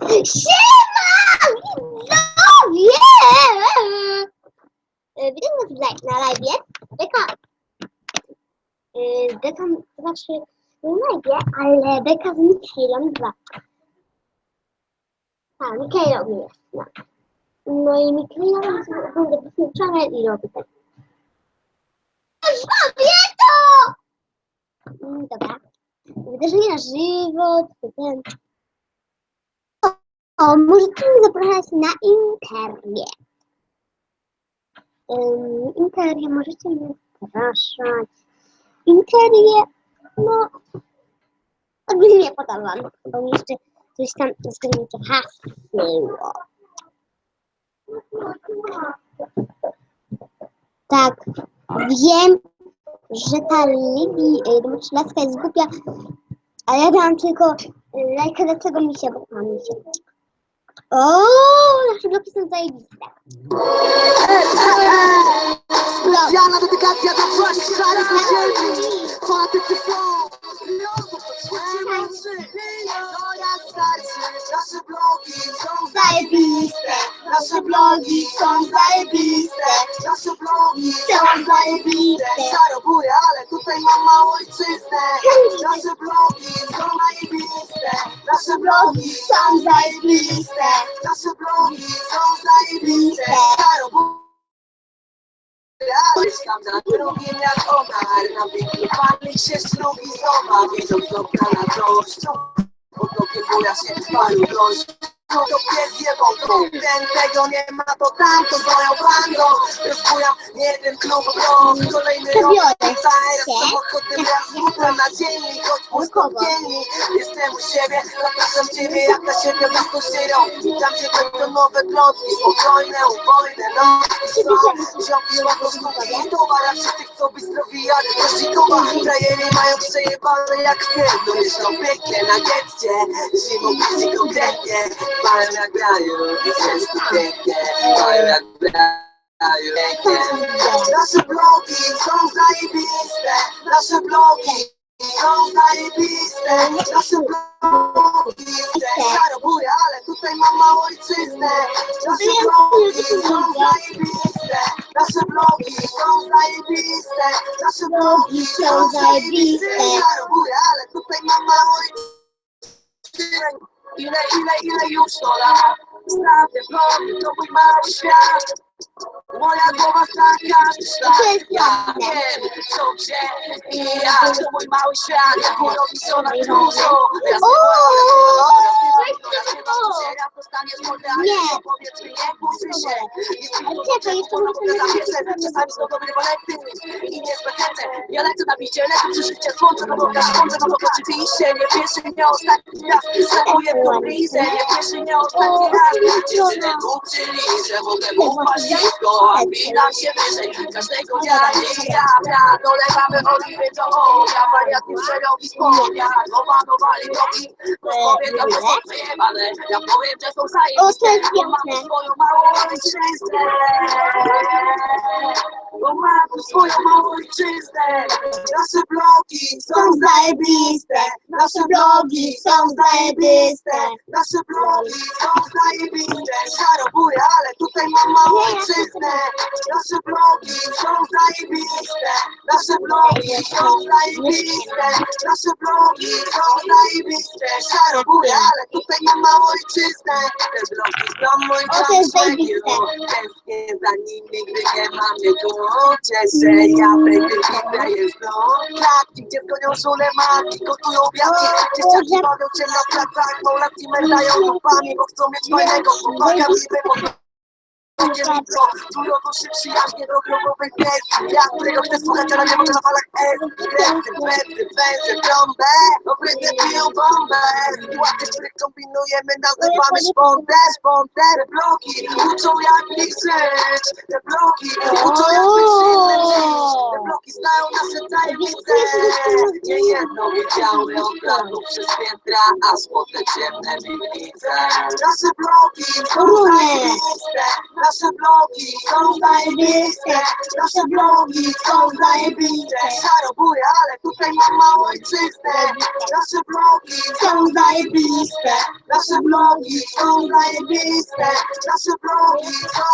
Siema! Widzowie! Witam was live, na live. Beka... e, Beka, to znaczy nie live, ale Beka z Mikhailem 2. A, Mikhailem jest, no. No i Mikhailem będzie wysłuchane i robi tak. Kobieto! Mm, Dobra. Wydarzenie na żywo, to ten... O, możecie mnie zapraszać na Imperię. Um, Imperię możecie mnie zapraszać. Imperię, no, ogólnie nie podam wam, bo mi jeszcze coś tam zgadnijcie hasło. Tak, wiem, że ta Libi, y, laska jest głupia, a ja dałam tylko y, lajka dla tego misia, bo mam misia. O, nasze bloki są zajebiste. Specjalna dedykacja dla twarzy szarych niedzielni To jak starcy Nasze blogi są. Zajebiste, Nasze blogi są zajebiste. Nasze blogi są zajebiste. Szarobuje, ale tutaj mam małą ojczyznę. Nasze blogi są zajebiste Nasze blogi są zajebiste. Nasze blogi są zajebiste. Szarobuje tam za drugim jak onar Na pali się szlugi znowa Widzą kropka na drożdżu. Pod okiem boja się palił drożdż no to jebą klub, ten tego nie ma, to tamto swoją bandą Rozbujam jeden klub, to kolejny rok Teraz się. samochodem raz rzucam na dziennik Choć w dziennik, jestem u siebie Zapraszam ciebie jak na siebie blisko syrą Witam cię to nowe klocki Spokojne, ubojne, no są Ziomki łapą sztuki, towar A wszyscy chcą być zdrowi jak kościkowa Frajeri mają przejebane jak pier To myślą pięknie na getcie. Zimą piści konkretnie Mają jak grają, ciężko pięknie Mają jak grają pięknie Nasze blogi są zajebiste. Nasze blogi są zajebiste. Nasze blogi Szarobuje, ale tutaj mam małą ojczyznę. Nasze blogi są zajebiste. Nasze blogi są zajebiste. Nasze blogi są zajebiste. Szarobuje, ale tutaj mam małą ojczyznę Ile, ile, ile już to lat Stawię blog, to mój mały świat Moja głowa taka szlak Ja wiem, co gdzie i jak To mój mały świat, jak robi co na dużo. Ja Nie. Są Ja lecę na bicie, lecę przy życie Słońce na boka, słońce na boka Oczywiście, nie pierwszy, nie ostatni raz Skakuję w tą blizę, nie pierwszy, nie ostatni raz Dziewczyny uczyli, że mogę ufać tylko A widam się wyżej każdego dnia I ja, ja, dolewamy oliwy do ognia Wariaty przerobi spodnia Nowanowali drogi Powiedz, że są wyjebane. Ja powiem, że są to zajebiste Bo mam piękne. swoją małą ojczyznę Bo mam tu swoją małą ojczyznę Nasze blogi są zajebiste. Nasze blogi są zajebiste. Nasze blogi są zajebiste. Tutaj mam małą ojczyznę Nasze blogi są zajebiste. Nasze blogi są zajebiste. Nasze blogi są zajebiste. Szarobuje, ale tutaj mam małą ojczyznę Te blogi są jest zajebiste. Tęsknię za nim, nigdy nie mam mnie tu Cieszę, ja będę inne jest no Klatki, gdzie gonią żule matki Gotują wiatki, dzieciaki bawią cię na placach Małlatki mędają dupami, bo chcą mieć fajnego chłopaka Niby po nie widzą, czują duszy przyjaźnie do grobowych miejsc Ja, którego chcę słuchać, ale nie mogę na falach S Kręty, pędy, węże, trąbę Obryty piją bombę. Sytuacje, w których kombinujemy, nazywamy Szpontę, te bloki uczą jak nich żyć Te bloki uczą jak być silnym żyć Te bloki znają nasze tajemnice. Nie jedno widziały od razu przez piętra A złote ciemne piwnice Nasze bloki są zajebiste Nasze blogi są zajebiste Nasze blogi są zajebiste Szarobuje, ale tutaj mam małą ojczyznę. Nasze blogi są zajebiste nasze blogi są zajebiste, nasze blogi są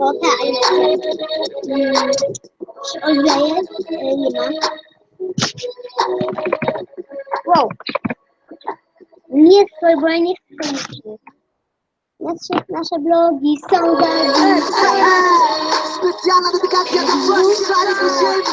O tak, mm, czy Olga jest? Nie ma. Wow. Nie chcę, bo ja nie chcę liczyć. Nasze, nasze blogi są zajebiste. Specjalna dedykacja dla was, szarych ziemi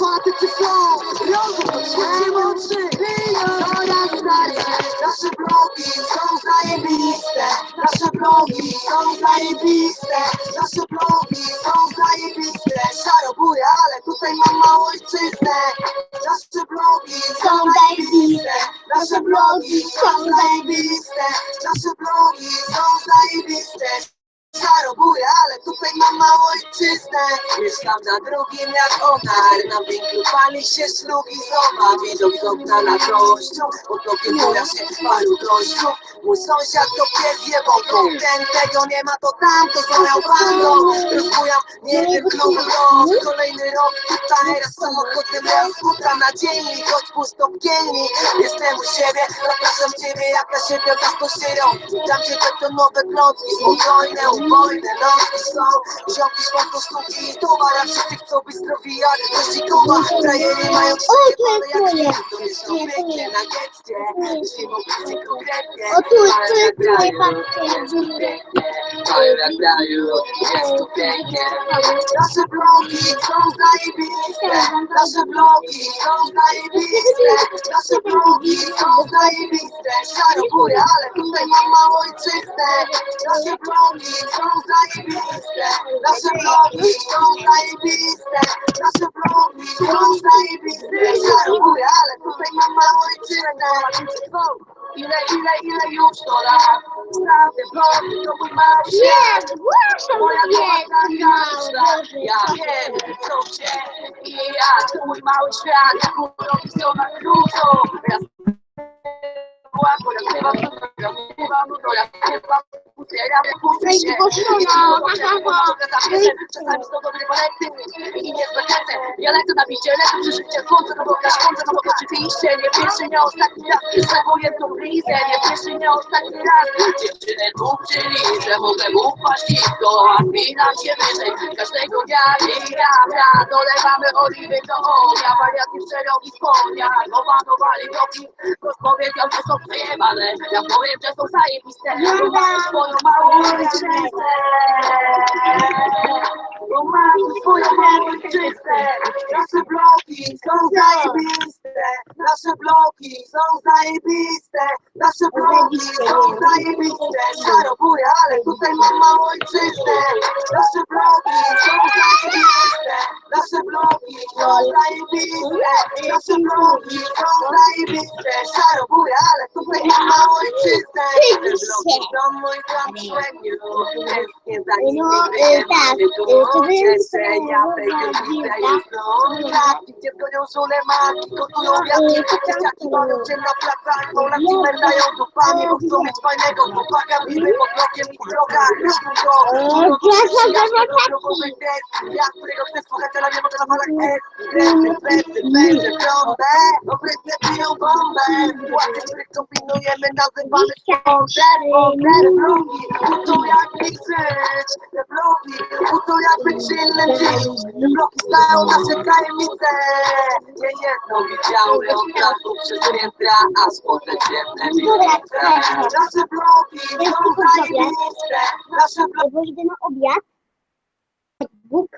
Fanatycy są, rozum, świecie mocy Coraz starsze, nasze blogi są zajebiste. Nasze blogi są zajebiste. Nasze blogi są zajebiste. Szaro buja, ale tutaj mam małą ojczyznę. Nasze blogi są zajebiste. Nasze blogi są zajebiste. Nasze blogi są zajebiste Szaro buja, ale tutaj mam małą ojczyznę. Mieszkam na drugim jak ona. Na winklu pali się szlug i zoba Widok z okna na gościu Pod blokiem boja się paru gościów Mój sąsiad to pies jebąką Ten tego nie ma to tam To z moją bandą Rozbujam nie wiem klub rok Kolejny rok tutaj Raz samochodem raz skuta na dziennik Choć pusto w kielni. Jestem u siebie Zapraszam ciebie jak na siebie Gaz to syrą Tam gdzie betonowe klocki Spokojne, ubojne Nogi są Ziomki do sztuki i towar A wszyscy chcą być zdrowi jak kościkowa Frajery mają jest przejebane jak twoje. to są pięknie na getcie Jeśli mógłbyś konkretnie. O, tu, tu jest tu pięknie Ale jak grają, jest tu pięknie. Nasze blogi są zajebiste. Nasze blogi są zajebiste. Nasze blogi są zajebiste. Szaro buja, ale tutaj mam małą ojczyznę. Nasze blogi są zajebiste Nasze blogi są zajebiste Nasze blogi są zajebiste buja, ale tutaj mam małą ojczyznę Ile, ile, ile już to lat Znam ten blog, to mój mały Nie, zgłaszam Moja kochana każda Ja wiem, co cię i ja To mój mały świat, jak urobi się na krótko Raz była, bo ja śpiewam, ja śpiewam, no to ja śpiewam Lecę na bicie, lecę przy życie. Słońce No bo słońce, no bo oczywiście Nie pierwszy, nie ostatni raz. Swego jedną blizę. Nie pierwszy, nie ostatni raz. Tu że mogę upaść nisko A spinam się wyżej Każdego dnia i ja, ja Dolewamy oliwy do ognia. Wariaty przerogi z konia Opanowali kroki Ktoś powiedział, że są przejebane. Ja powiem, że są zajebiste. Bo mają małą ojczyznę Bo mają swoją małą ojczyznę Nasze bloki są zajebiste Nasze bloki są zajebiste Nasze bloki są zajebiste. Szaro buja, ale tutaj mam małą ojczyznę Nasze bloki są zajebiste Nasze bloki są zajebiste. Nasze bloki są zajebiste. Szaro buja, ale tutaj mam małą ojczyznę Te bloki są mój zamknięciu Nie za nimi wyjemy tu y, to wy- Cieszę, ja widzę już no Tak, gdzie gonią żule matki Gotują wiatki, dzieciaki bawią się na placach Polacy merdają dupami, bo chcą mieć fajnego chłopaka Widzę pod blokiem i drogach Robią go, go przyjaźnego Drogowy test, ja którego chcę słuchać Ale nie mogę na falach S Kręcę, kręcę, będzie trąbę Obrytne piją bombę Władze, których kombinujemy nazywamy sponsorem Te blogi, uczą jak pisać Te blogi, uczą jak być silnym żyć Te blogi znają nasze tajemnice Nie jedno widziały od razu przez piętra Aż potem ciemne miejsce Nasze są zajebiste Nasze blogi Bo idę na obiad. Bóg.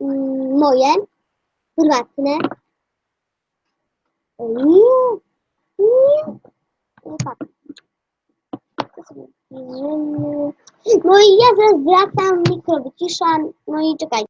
Mm, Moje. Prywatne. Nie. Nie. Nie tak. No i ja zaraz wracam, mikro wyciszam, no i czekaj.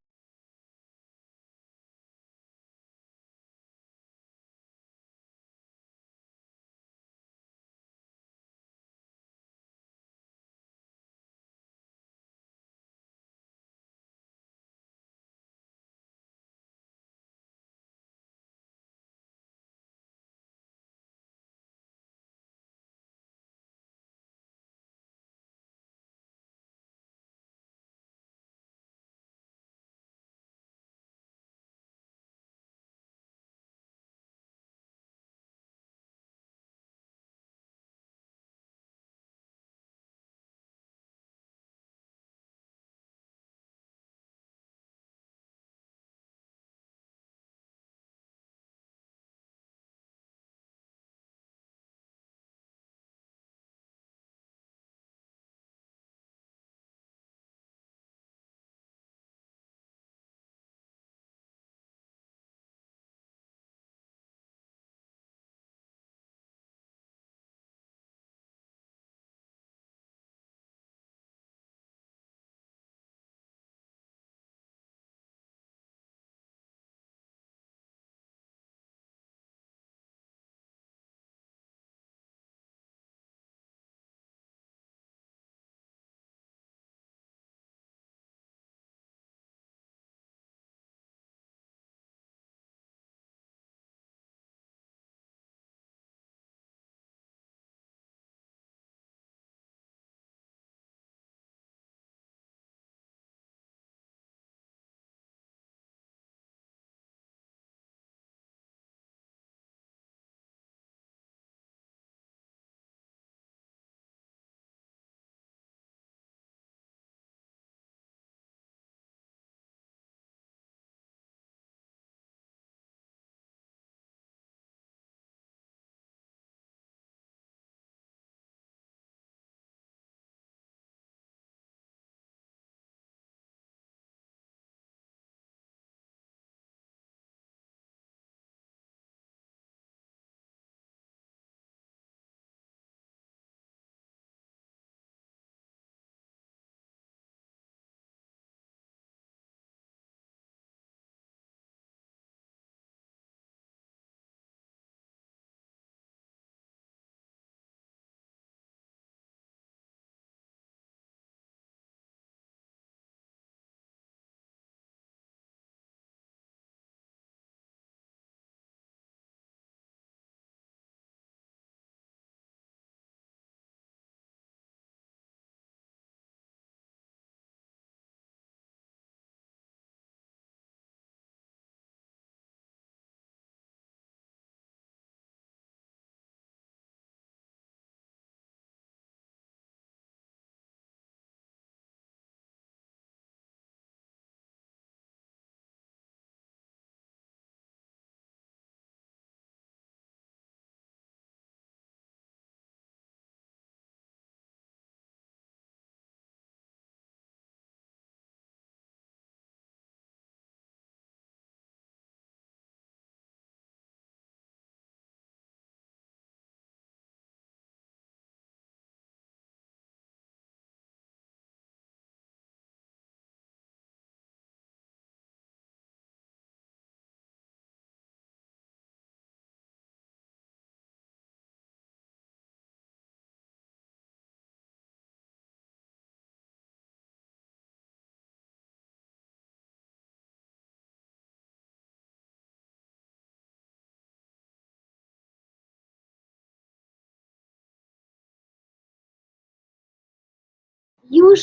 Już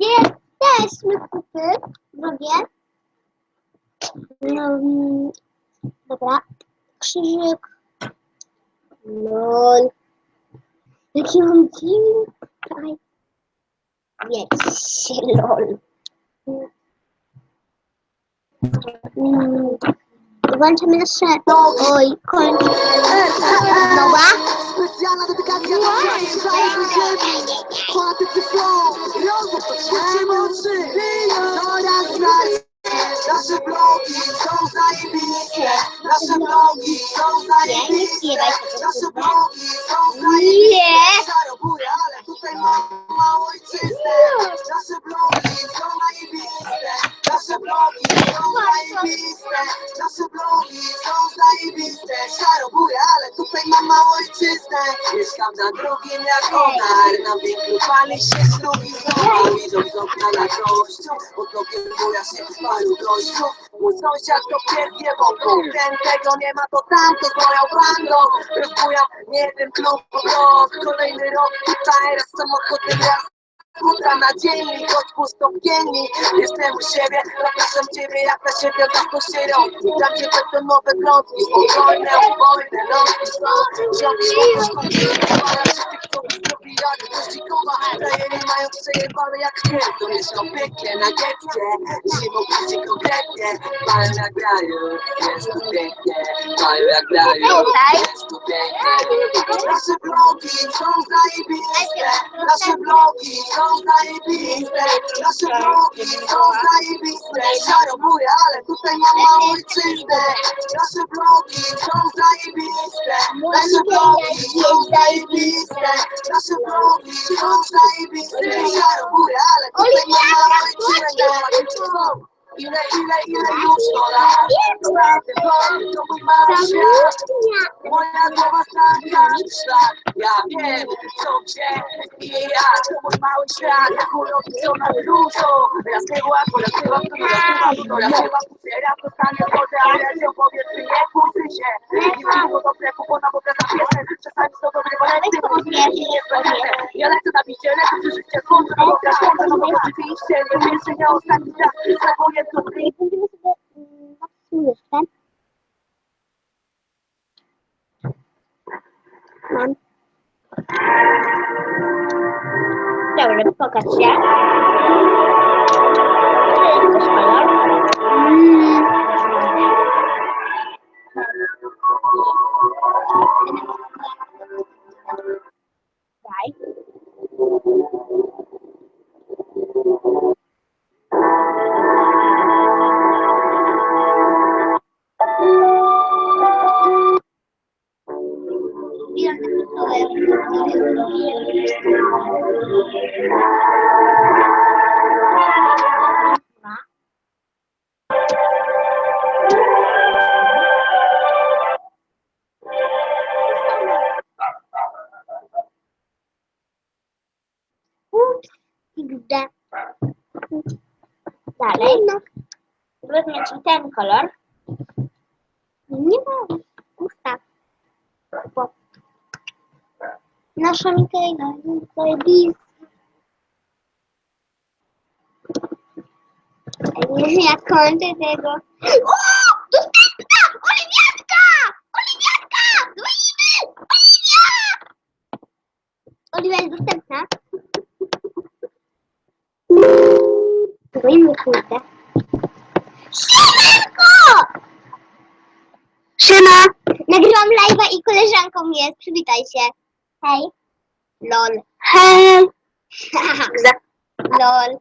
jesteśmy kupy, drogie. No, mm, dobra. Krzyżyk. Lol. Jaki mam kraj. Wiecie, lol. Mm, Włączamy nasze... Oj, kończ. Nowa? Specjalna dedykacja dla wszystkich szalnych ziemi Fanatycy flow, rozum, świecimy oczy Coraz raz Nasze blogi są zajebiste Nasze blogi są zajebiste Nasze blogi są zajebiste Na drugim jak onar Na winklu pali się szlugi znowu Widzą z okna na gościu Pod blokiem buja się paru gościu. Mój sąsiad to pierdnie wokół. Ten tego nie ma to tamto Zwołał bandą. Rozbujam nie wiem klub rok Kolejny rok tutaj raz samochodem Kutra na dziennik, odpust to pieni Jestem u siebie, zapraszam ciebie jak na siebie tak się robi. Tam gdzie będą nowe klątki, spokojne, ubojne Lądki są, ziomki są Wszyscy chcą zrobić jak kościkowa Frajeri mają przejebane jak chmiel To mieszkał pięknie na getcie Zimą picie konkretnie. Mają jak grają, jest tu pięknie. Mają jak grają, jest tu pięknie. Nasze blogi są zajebiste. Nasze blogi są zajebiste. Nasze blogi są zajebiste. Szarobuję, ale tutaj mam małą ojczyznę Nasze blogi są zajebiste. Nasze blogi są zajebiste. Nasze blogi są Ile, ile, ile już lat Naprawdę blog to mój mały świat Moja stawia szlak Ja wiem co gdzie i jak To mój mały świat Jak uroki co na dużo Ja zbiegła, bo ja zbiegłam, to ja zbiegłam To ja zbiegłam, to ja dostanie wodę Ale się powiedz nie kłócy się Nie było dobre, bo na boga zapiesę Czasami są dobre, bo ja nie zbędę Ja lecę na bicie, lecę przy życie no bo grasz, no bo oczywiście Nie więcej, nie ostatni raz Zawoję to Będziemy sobie mm, na jeszcze. Mam. Dobrze, pokaż się. To jest kolor. Nie mam. Ustaw. Bo nasza Mikaela. Nie, ja kończę tego. O! Dostępna! Oliwiatka! Oliwiatka! Dzwonimy! Oliwia! Oliwia jest dostępna. Dzwonimy, kurde. Siemanko! Siema! Nagrywam live'a i koleżanką jest. Przywitaj się. Hej. Lol. Hej. Lol.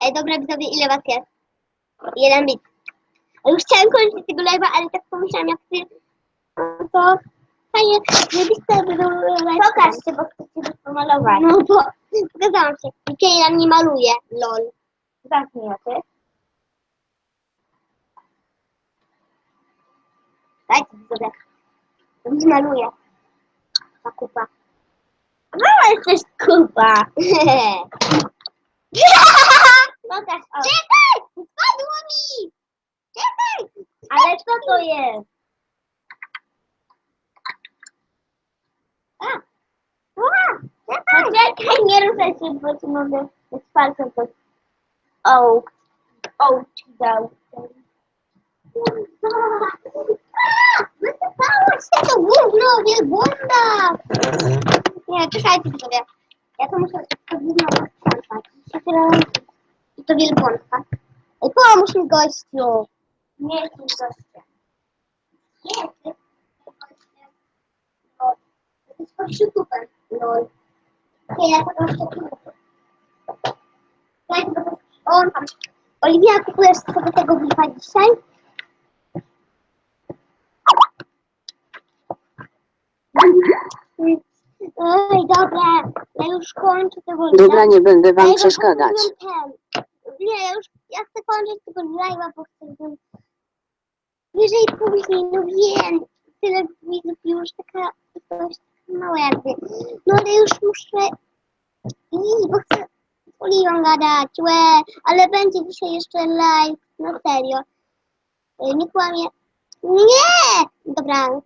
Ej, dobra widzowie, ile was jest? Jeden bit. Już chciałem kończyć tego live'a, ale tak pomyślałam, jak ty... no To fajnie, żebyście będą... Pokaż się, bo chcę cię pomalować. No bo pokazałam się. Mikaela nie maluje. Lol. Zamknij oczy. Dajcie widzowie. Nie maluję. Ta kupa. Mama jesteś kupa. Pokaż, o. Czekaj! Spadło mi! Czekaj! Ale co to jest? A! A! Czekaj! Czekaj, Nie ruszaj się, bo ci mogę z palcem to ołk. Ołk ci dał. Wysypało się to gówno, wielbłąda! Nie, czekajcie sobie. Ja to muszę podwójnie posprzątać. I to wielbłądka. Ej, pomóż mi gościu. Nie jestem gościem. Nie, ty jesteś gościem. No, jesteś podszytupem. No. Nie, ja to jeszcze to On tam. Oliwia, kupujesz sobie tego blifa dzisiaj? Oj, dobra, ja już kończę tego Dobra, nie będę wam przeszkadzać. Nie, ja już ja chcę kończyć tego live'a, bo chcę. Wyżej później, no wiem. Tyle widzów już taka dość mała jakby. No ale już muszę iść, bo chcę z Oliwą gadać, łe. Ale będzie dzisiaj jeszcze live, na serio. Y, Nie kłamie. Nie! Dobra,